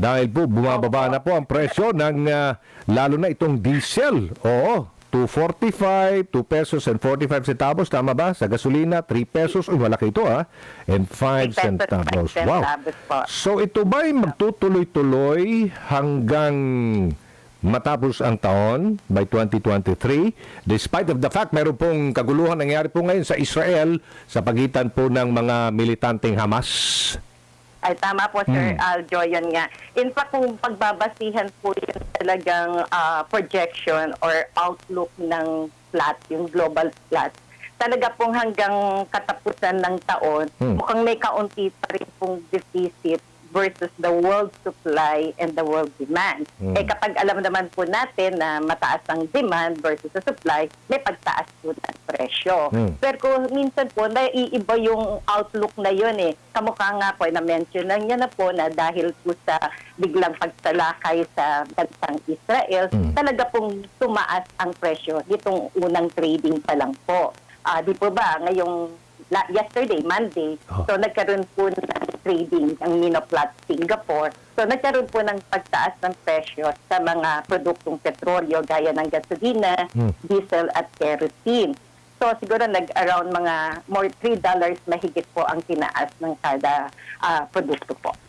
Dahil po bumababa na po ang presyo ng ah, lalo na itong diesel. Oo. 245, 2 pesos and 45 centavos. Tama ba? Sa gasolina, 3 pesos. Uy, malaki ito ha. And 5 pesos, centavos. 5 Wow. So ito ba ay magtutuloy-tuloy hanggang matapos ang taon by 2023 despite of the fact meron pong kaguluhan nangyari po ngayon sa Israel sa pagitan po ng mga militanteng Hamas. Ay, tama po, Sir Aljo, yun nga. In fact, kung pagbabasihan po yung talagang ah, projection or outlook ng flat, yung global flat, talaga pong hanggang katapusan ng taon, Hmm. mukhang may kaunti pa rin pong deficit versus the world supply and the world demand. Hmm. Eh kapag alam naman po natin na mataas ang demand versus the supply, may pagtaas po ng presyo. Hmm. Pero kung minsan po, naiiba yung outlook na yun eh. Kamukha nga po, na-mention lang niya na po na dahil po sa biglang pagsalakay sa bansang Israel, Mm. talaga pong tumaas ang presyo nitong unang trading pa lang po. Ah, di po ba, ngayong yesterday, Monday, Oh. so nagkaroon po ng trading ang Minoplat Singapore. So nagkaroon po ng pagtaas ng presyo sa mga produktong petrolyo gaya ng gasolina, Hmm. diesel at kerosene. So siguro nag-around mga more $3 mahigit po ang tinaas ng kada ah, produkto po.